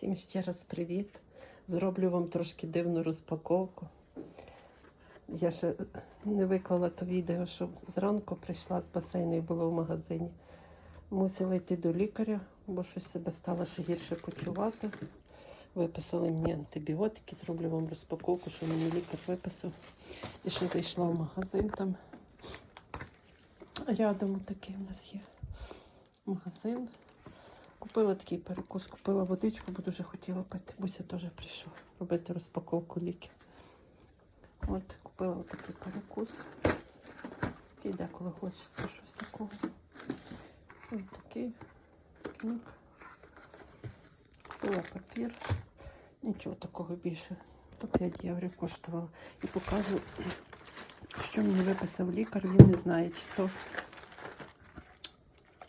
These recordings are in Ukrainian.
Всім ще раз привіт. Зроблю вам трошки дивну розпаковку. Я ще не виклала то відео, що зранку прийшла з басейну і була в магазині. Мусила йти до лікаря, бо щось себе стало ще гірше почувати. Виписали мені антибіотики, зроблю вам розпаковку, що мені лікар виписав. І ще зайшла в магазин там. Рядом такий у нас є магазин. Купила такий перекус, купила водичку, бо дуже хотіла пити. Буся теж прийшов робити розпаковку ліків. От, купила такий перекус. Такий деколи хочеться щось такого. Ось такий книг. Купила папір. Нічого такого більше. По 5 євро коштувало. І покажу, що мені виписав лікар. Він не знає, чи то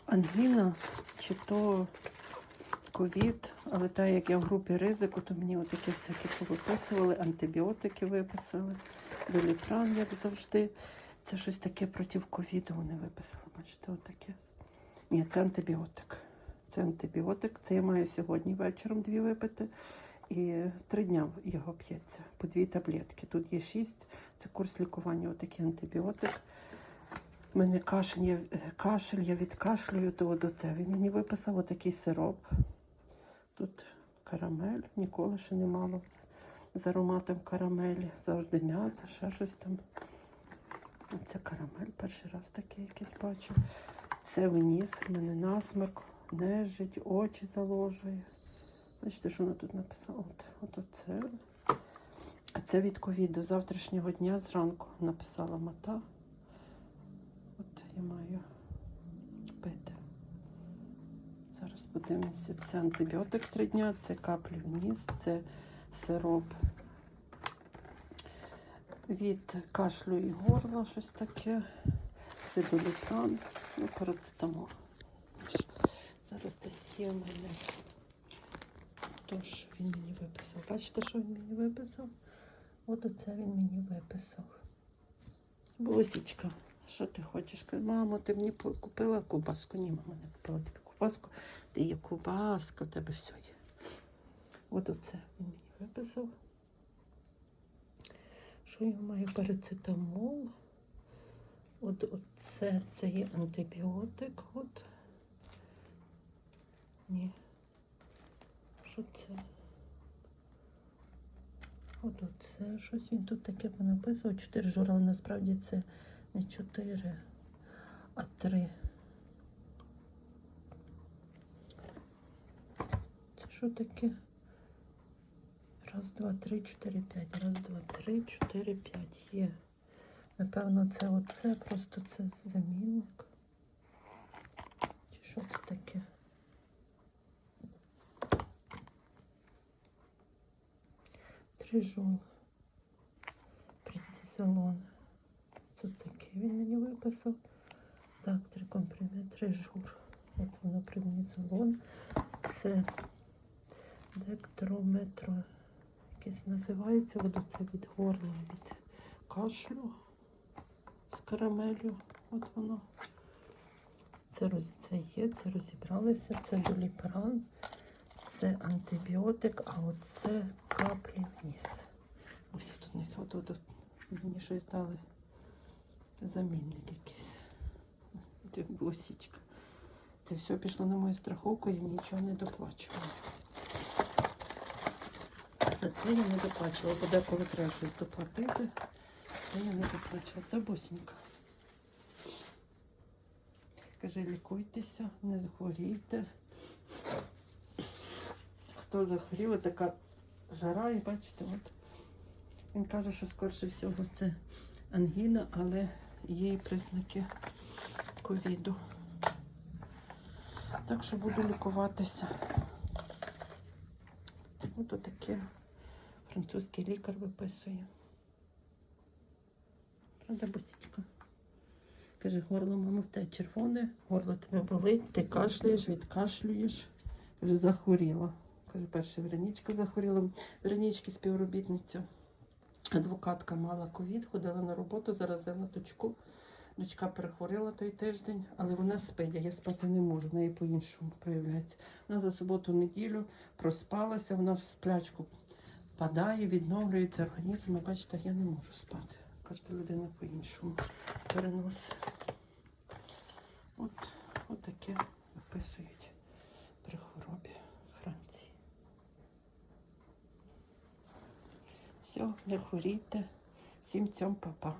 ангіна, чи то ковід, але так як я в групі ризику, то мені отакі всякі повиписували, антибіотики виписали, доліпран, як завжди. Це щось таке проти ковіду вони виписали. Бачите, отаке. Ні, це антибіотик. Це антибіотик. Це я маю сьогодні вечором дві випити. І три дня його п'ється по дві таблетки. Тут є шість. Це курс лікування, отакий антибіотик. У мене кашель, я, кашель, я відкашлюю, то до це. Він мені виписав отакий сироп. Тут карамель, ніколи ще не мало з, ароматом карамелі. Завжди м'ята, ще щось там. Це карамель, перший раз такий якийсь бачу. Це вніс, в мене насмерк, нежить, очі заложує. Бачите, що вона тут написала? От, от оце. А це від ковіду. Завтрашнього дня зранку написала мата. Я маю пити. Зараз подивимося. Це антибіотик три дня, це каплі в ніс, це сироп від кашлю і горла, щось таке. Це доліпран, ну, парацетамол. Зараз десь є в мене. То, що він мені виписав. Бачите, що він мені виписав? От оце він мені виписав. Бусічка, що ти хочеш? Каже, Мамо, ти мені купила кубаску? Ні, мама не купила тобі кубаску. Ти є кубаска, в тебе все є. От оце він мені виписав. Що я маю? Парацетамол. От оце це є антибіотик. От. Ні. Що це? От оце щось він тут таке понаписував. Чотири жури, але насправді це не чотири, а три. Це що таке? Раз, два, три, чотири, п'ять. Раз, два, три, чотири, п'ять. Є. Напевно, це оце, просто це замінник. Чи що це таке? Трижол. Преднізолон. Це таке він мені виписав. Так, три комприми, три жур. От воно преднізолон. Це дектрометро. Якесь називається. От це від горла, від кашлю з карамелью. От воно. Це, це є, це розібралися, це доліпран, це антибіотик, а оце каплі вниз. Ось тут от, от, от, мені щось дали. Замінник якийсь. Це босічка. Це все пішло на мою страховку, я нічого не доплачувала. За це я не доплачувала, бо деколи треба щось доплатити. Це я не доплачувала. Це босінька. Каже, лікуйтеся, не захворійте. Хто захворів, така жара, і бачите, от він каже, що скорше всього це ангіна, але є і признаки ковіду. Так що буду лікуватися. Ось таке французький лікар виписує. Правда, босічка? Каже, горло, мамо, в тебе червоне, горло тебе болить, ти кашляєш, відкашлюєш. Каже, захворіла. Каже, перша Веронічка захворіла. Веронічки співробітниця. Адвокатка мала ковід, ходила на роботу, заразила дочку. Дочка перехворіла той тиждень, але вона спить, а я спати не можу, в неї по-іншому проявляється. Вона за суботу-неділю проспалася, вона в сплячку падає, відновлюється організм. А бачите, я не можу спати. Кожна людина по-іншому переносить. От, от таке виписують при хворобі Франції. Все, не хворійте. Всім цьом папа.